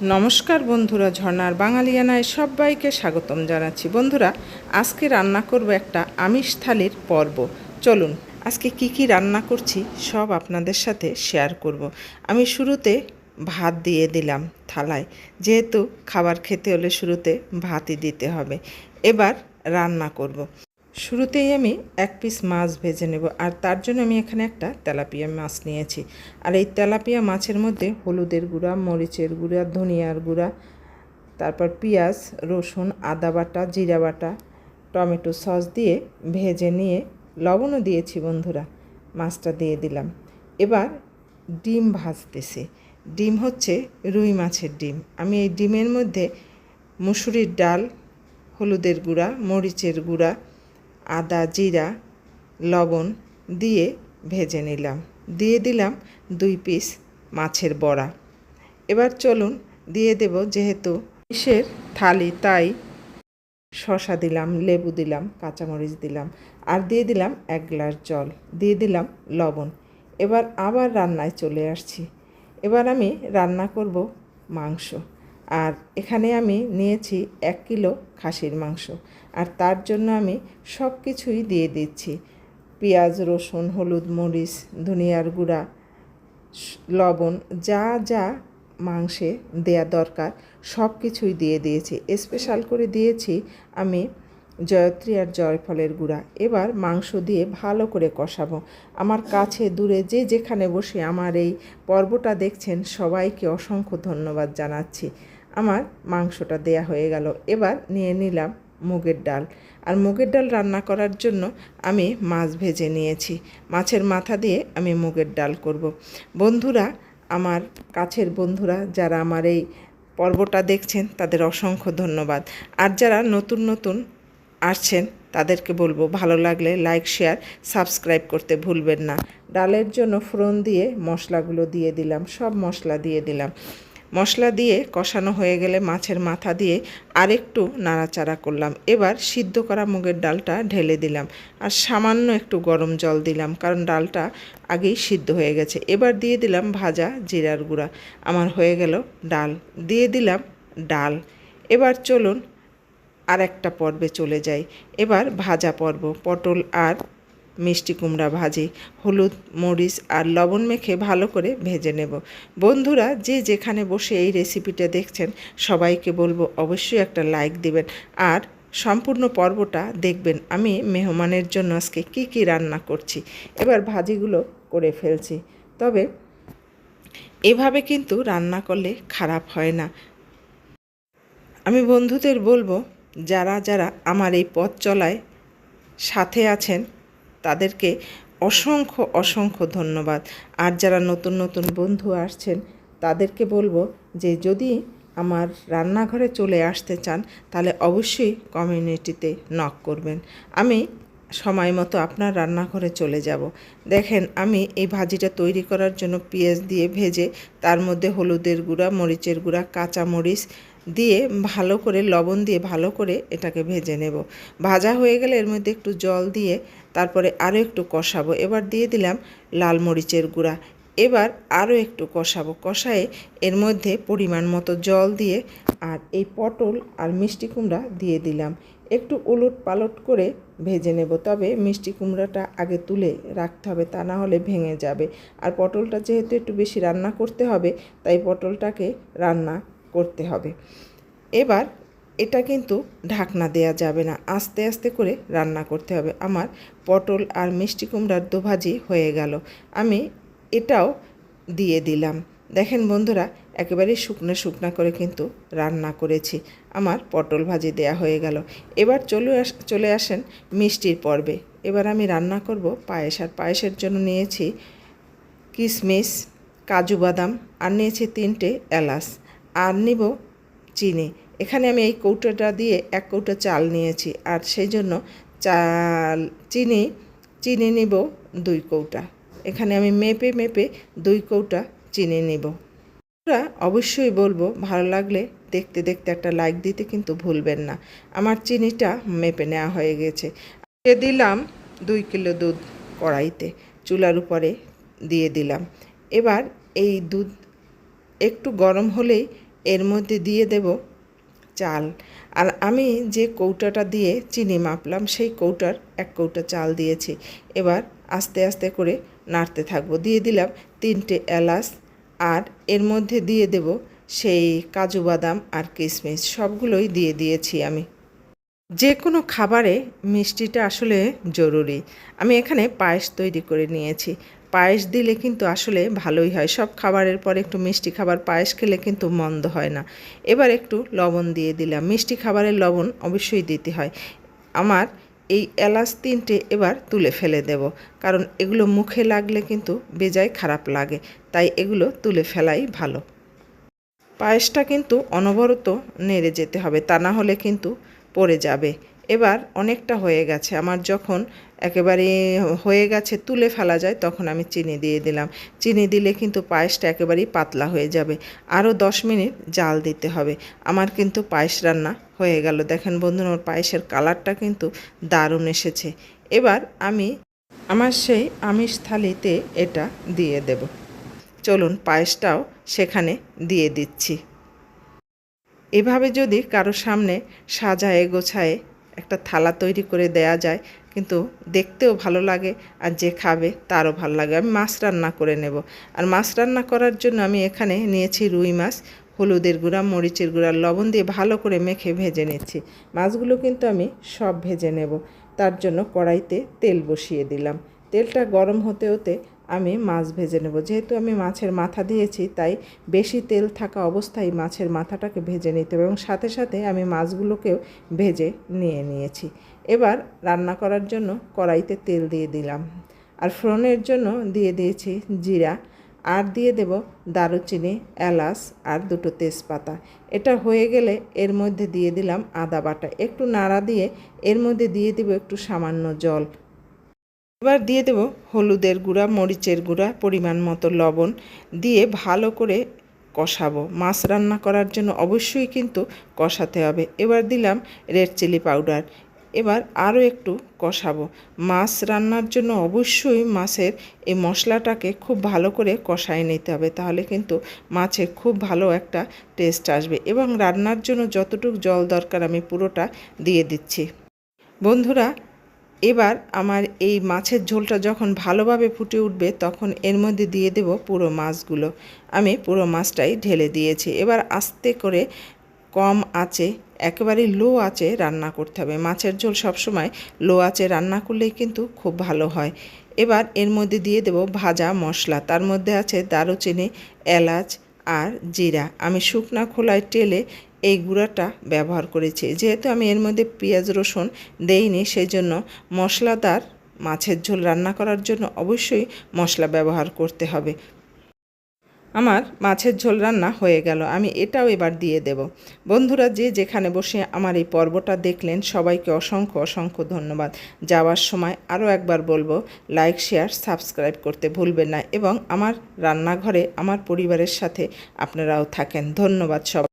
নমস্কার বন্ধুরা, ঝর্ণার বাঙালিয়ানায় সবাইকে স্বাগতম জানাচ্ছি। বন্ধুরা, আজকে রান্না করব একটা আমিষ থালির পর্ব। চলুন, আজকে কি কি রান্না করছি সব আপনাদের সাথে শেয়ার করব। আমি শুরুতে ভাত দিয়ে দিলাম থালায়। যেহেতু খাবার খেতে হলে শুরুতে ভাতই দিতে হবে। এবার রান্না করব। শুরুতেই আমি এক পিস মাছ ভেজে নেব, আর তার জন্য আমি এখানে একটা তেলাপিয়া মাছ নিয়েছি। আর এই তেলাপিয়া মাছের মধ্যে হলুদের গুঁড়া, মরিচের গুঁড়া, ধনিয়ার গুঁড়া, তারপর পেঁয়াজ, রসুন, আদা বাটা, জিরা বাটা, টমেটো সস দিয়ে ভেজে নিয়ে লবণও দিয়েছি বন্ধুরা, মাছটা দিয়ে দিলাম। এবার ডিম ভাজতেছি। ডিম হচ্ছে রুই মাছের ডিম। আমি এই ডিমের মধ্যে মুসুরির ডাল, হলুদের গুঁড়া, মরিচের গুঁড়া আদা, জিরা, লবণ দিয়ে ভেজে নিলাম। দিয়ে দিলাম দুই পিস মাছের বড়া। এবার চলুন, দিয়ে দেব যেহেতু ইসের থালি, তাই শশা দিলাম, লেবু দিলাম, কাঁচামরিচ দিলাম, আর দিয়ে দিলাম এক গ্লাস জল, দিয়ে দিলাম লবণ। এবার আবার রান্নায় চলে আসছি। এবার আমি রান্না করব মাংস। আর এখানে আমি নিয়েছি এক কিলো খাসির মাংস। আর তার জন্য আমি সব কিছুই দিয়ে দিচ্ছি। পেঁয়াজ, রসুন, হলুদ, মরিচ, ধনিয়ার গুঁড়া লবণ, যা যা মাংসে দেয়া দরকার সব কিছুই দিয়ে দিয়েছি। স্পেশাল করে দিয়েছি আমি জয়ত্রী আর জয়ফলের গুঁড়া। এবার মাংস দিয়ে ভালো করে কষাবো। আমার কাছে দূরে যে যেখানে বসে আমার এই পর্বটা দেখছেন সবাইকে অসংখ্য ধন্যবাদ জানাচ্ছি। আমার মাংসটা দেয়া হয়ে গেল। এবার নিয়ে নিলাম মুগের ডাল। আর মুগের ডাল রান্না করার জন্য আমি মাছ ভেজে নিয়েছি। মাছের মাথা দিয়ে আমি মুগের ডাল করব। বন্ধুরা, আমার কাছের বন্ধুরা যারা আমার এই পর্বটা দেখছেন, তাদের অসংখ্য ধন্যবাদ। আর যারা নতুন নতুন আসছেন, তাদেরকে বলব, ভালো লাগলে লাইক, শেয়ার, সাবস্ক্রাইব করতে ভুলবেন না। ডালের জন্য ফোড়ন দিয়ে মশলাগুলো দিয়ে দিলাম, সব মশলা দিয়ে দিলাম। মশলা দিয়ে কষানো হয়ে গেলে মাছের মাথা দিয়ে আরেকটু নাড়াচাড়া করলাম। এবার সিদ্ধ করা মুগের ডালটা ঢেলে দিলাম আর সামান্য একটু গরম জল দিলাম কারণ ডালটা আগেই সিদ্ধ হয়ে গেছে। এবার দিয়ে দিলাম ভাজা জিরার গুঁড়া। আমার হয়ে গেল ডাল। দিয়ে দিলাম ডাল। এবার চলুন আর একটা পর্বে চলে যাই। এবার ভাজা পর্ব, পটল আর মিষ্টি কুমড়া ভাজি, হলুদ, মরিচ আর লবণ মেখে ভালো করে ভেজে নেব। বন্ধুরা, যে যেখানে বসে এই রেসিপিটা দেখছেন, সবাইকে বলব অবশ্যই একটা লাইক দিবেন। আর সম্পূর্ণ পর্বটা দেখবেন আমি মেহমানের জন্য আজকে কি কি রান্না করছি। এবার ভাজিগুলো করে ফেলছি। তবে এভাবে কিন্তু রান্না করলে খারাপ হয় না। আমি বন্ধুদের বলব, যারা যারা আমার এই পথ চলায় সাথে আছেন তাদেরকে অসংখ্য অসংখ্য ধন্যবাদ। আর যারা নতুন নতুন বন্ধু আসছেন, তাদেরকে বলব যে যদি আমার রান্নাঘরে চলে আসতে চান, তাহলে অবশ্যই কমিউনিটিতে নক করবেন। আমি সময় মতো আপনার রান্নাঘরে চলে যাব। দেখেন, আমি এই ভাজিটা তৈরি করার জন্য পেঁয়াজ দিয়ে ভেজে, তার মধ্যে হলুদের গুঁড়া, মরিচের গুঁড়া কাঁচা মরিচ দিয়ে ভালো করে, লবণ দিয়ে ভালো করে এটাকে ভেজে নেব। ভাজা হয়ে গেলে এর মধ্যে একটু জল দিয়ে তারপরে আরও একটু কষাবো। এবার দিয়ে দিলাম লাল মরিচের গুঁড়া। এবার আরও একটু কষাবো। কষায়ে এর মধ্যে পরিমাণ মতো জল দিয়ে আর এই পটল আর মিষ্টি কুমড়া দিয়ে দিলাম। একটু উলট পালট করে ভেজে নেব। তবে মিষ্টি কুমড়াটা আগে তুলে রাখতে হবে, তা না হলে ভেঙে যাবে। আর পটলটা যেহেতু একটু বেশি রান্না করতে হবে, তাই পটলটাকে রান্না করতে হবে। এবার এটা কিন্তু ঢাকনা দেয়া যাবে না। আস্তে আস্তে করে রান্না করতে হবে। আমার পটল আর মিষ্টি কুমড়ার দোভাজি হয়ে গেল। আমি এটাও দিয়ে দিলাম। দেখেন বন্ধুরা, একেবারে শুকনো শুকনা করে কিন্তু রান্না করেছি। আমার পটল ভাজি দেয়া হয়ে গেল। এবার চলে আস, চলে আসেন মিষ্টির পর্বে। এবার আমি রান্না করব পায়েস। আর পায়েসের জন্য নিয়েছি কিশমিশ কাজু বাদাম, আর নিয়েছি তিনটে এলাচ। আর নিব চিনি। এখানে আমি এই কৌটোটা দিয়ে এক কৌটো চাল নিয়েছি আর সেই জন্য চাল, চিনি চিনি নিব দুই কৌটা। এখানে আমি মেপে মেপে দুই কৌটা চিনি নিব। ওরা অবশ্যই বলব, ভালো লাগলে দেখতে দেখতে একটা লাইক দিতে কিন্তু ভুলবেন না। আমার চিনিটা মেপে নেওয়া হয়ে গেছে। দিলাম দুই কিলো দুধ কড়াইতে, চুলার উপরে দিয়ে দিলাম। এবার এই দুধ একটু গরম হলেই এর মধ্যে দিয়ে দেব চাল। আর আমি যে কৌটাটা দিয়ে চিনি মাপলাম, সেই কৌটার এক কৌটা চাল দিয়েছি। এবার আস্তে আস্তে করে নাড়তে থাকব। দিয়ে দিলাম তিনটে এলাচ আর এর মধ্যে দিয়ে দেব সেই কাজু বাদাম আর কিশমিশ। সবগুলোই দিয়ে দিয়েছি আমি। যে কোনো খাবারে মিষ্টিটা আসলে জরুরি। আমি এখানে পায়েস তৈরি করে নিয়েছি। পায়েস দিলে কিন্তু আসলে ভালোই হয়। সব খাবারের পরে একটু মিষ্টি খাবার পায়েস খেলে কিন্তু মন্দ হয় না। এবার একটু লবণ দিয়ে দিলাম। মিষ্টি খাবারের লবণ অবশ্যই দিতে হয়। আমার এই এলাচ তিনটে এবার তুলে ফেলে দেব। কারণ এগুলো মুখে লাগলে কিন্তু বেজায় খারাপ লাগে। তাই এগুলো তুলে ফেলাই ভালো। পায়েসটা কিন্তু অনবরত নেড়ে যেতে হবে। তা না হলে কিন্তু পড়ে যাবে। এবার অনেকটা হয়ে গেছে। আমার যখন একেবারে হয়ে গেছে, তুলে ফেলা যায়, তখন আমি চিনি দিয়ে দিলাম। চিনি দিলে কিন্তু পায়েসটা একেবারেই পাতলা হয়ে যাবে। আরও দশ মিনিট জাল দিতে হবে। আমার কিন্তু পায়েস রান্না হয়ে গেল। দেখেন বন্ধুরা, আমার পায়েসের কালারটা কিন্তু দারুণ এসেছে। এবার আমি, আমার সেই আমিষ থালিতে এটা দিয়ে দেব। চলুন, পায়েসটাও সেখানে দিয়ে দিচ্ছি। এভাবে যদি কারও সামনে সাজায়ে গোছায়ে একটা থালা তৈরি করে দেয়া যায়, কিন্তু দেখতেও ভালো লাগে আর যে খাবে তারও ভালো লাগে। আমি মাছ রান্না করে নেব। আর মাছ রান্না করার জন্য আমি এখানে নিয়েছি রুই মাছ, হলুদের গুঁড়া, মরিচের গুঁড়া লবণ দিয়ে ভালো করে মেখে ভেজে নিচ্ছি। মাছগুলো কিন্তু আমি সব ভেজে নেব। তার জন্য কড়াইতে তেল বসিয়ে দিলাম। তেলটা গরম হতে হতে আমি মাছ ভেজে নেব। যেহেতু আমি মাছের মাথা দিয়েছি, তাই বেশি তেল থাকা অবস্থায় মাছের মাথাটাকে ভেজে নিতে হবে এবং সাথে সাথে আমি মাছগুলোকেও ভেজে নিয়ে নিয়েছি। এবার রান্না করার জন্য কড়াইতে তেল দিয়ে দিলাম। আর ফ্রনের জন্য দিয়ে দিয়েছি জিরা। আর দিয়ে দেব দারুচিনি, এলাচ আর দুটো তেজপাতা। এটা হয়ে গেলে এর মধ্যে দিয়ে দিলাম আদা বাটা। একটু নাড়া দিয়ে এর মধ্যে দিয়ে দেব একটু সামান্য জল। এবার দিয়ে দেব হলুদের গুঁড়া, মরিচের গুঁড়া, পরিমাণ মতো লবণ দিয়ে ভালো করে কষাবো। মাছ রান্না করার জন্য অবশ্যই কিন্তু কষাতে হবে। এবার দিলাম রেড চিলি পাউডার। এবার আরও একটু কষাবো। মাছ রান্নার জন্য অবশ্যই মাছের এই মশলাটাকে খুব ভালো করে কষায় নিতে হবে, তাহলে কিন্তু মাছে খুব ভালো একটা টেস্ট আসবে। এবং রান্নার জন্য যতটুকু জল দরকার আমি পুরোটা দিয়ে দিচ্ছি। বন্ধুরা এবার আমার এই মাছের ঝোলটা যখন ভালোভাবে ফুটে উঠবে, তখন এর মধ্যে দিয়ে দেব পুরো মাছগুলো। আমি পুরো মাছটাই ঢেলে দিয়েছি। এবার আস্তে করে কম আঁচে, একেবারে লো আঁচে রান্না করতে হবে। মাছের ঝোল সবসময় লো আঁচে রান্না করলেই কিন্তু খুব ভালো হয়। এবার এর মধ্যে দিয়ে দেব ভাজা মশলা। তার মধ্যে আছে দারুচিনি, এলাচ আর জিরা। আমি শুকনা খোলায় টেলে এই গুঁড়াটা ব্যবহার করেছি। যেহেতু আমি এর মধ্যে পেঁয়াজ, রসুন দেইনি সেই জন্য মশলাদার মাছের ঝোল রান্না করার জন্য অবশ্যই মশলা ব্যবহার করতে হবে। আমার মাছের ঝোল রান্না হয়ে গেল, আমি এটাও এবার দিয়ে দেব। বন্ধুরা, যে যেখানে বসে আমার এই পর্বটা দেখলেন, সবাইকে অসংখ্য অসংখ্য ধন্যবাদ। যাওয়ার সময় আরও একবার বলব, লাইক, শেয়ার, সাবস্ক্রাইব করতে ভুলবেন না এবং আমার রান্নাঘরে, আমার পরিবারের সাথে আপনারাও থাকেন। ধন্যবাদ সবাই